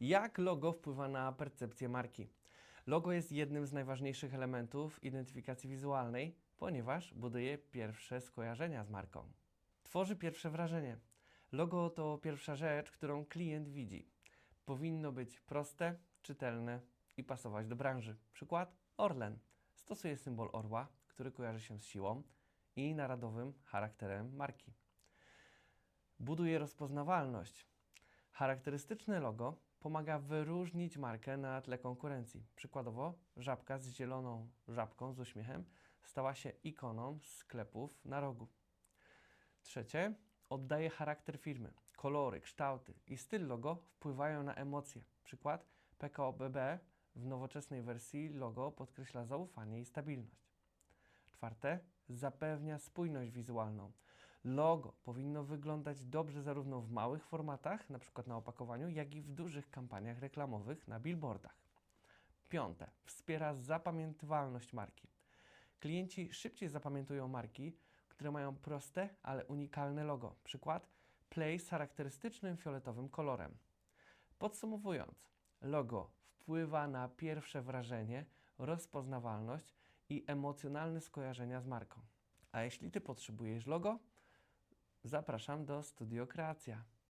Jak logo wpływa na percepcję marki? Logo jest jednym z najważniejszych elementów identyfikacji wizualnej, ponieważ buduje pierwsze skojarzenia z marką. Tworzy pierwsze wrażenie. Logo to pierwsza rzecz, którą klient widzi. Powinno być proste, czytelne i pasować do branży. Przykład Orlen stosuje symbol orła, który kojarzy się z siłą i narodowym charakterem marki. Buduje rozpoznawalność. Charakterystyczne logo pomaga wyróżnić markę na tle konkurencji. Przykładowo, żabka z zieloną żabką z uśmiechem stała się ikoną sklepów na rogu. Trzecie, oddaje charakter firmy. Kolory, kształty i styl logo wpływają na emocje. Przykład PKO BB w nowoczesnej wersji logo podkreśla zaufanie i stabilność. Czwarte, zapewnia spójność wizualną. Logo powinno wyglądać dobrze zarówno w małych formatach, np. na opakowaniu, jak i w dużych kampaniach reklamowych na billboardach. Piąte, wspiera zapamiętywalność marki. Klienci szybciej zapamiętują marki, które mają proste, ale unikalne logo. Przykład Play z charakterystycznym fioletowym kolorem. Podsumowując, logo wpływa na pierwsze wrażenie, rozpoznawalność i emocjonalne skojarzenia z marką. A jeśli Ty potrzebujesz logo, zapraszam do Studio Kreacja.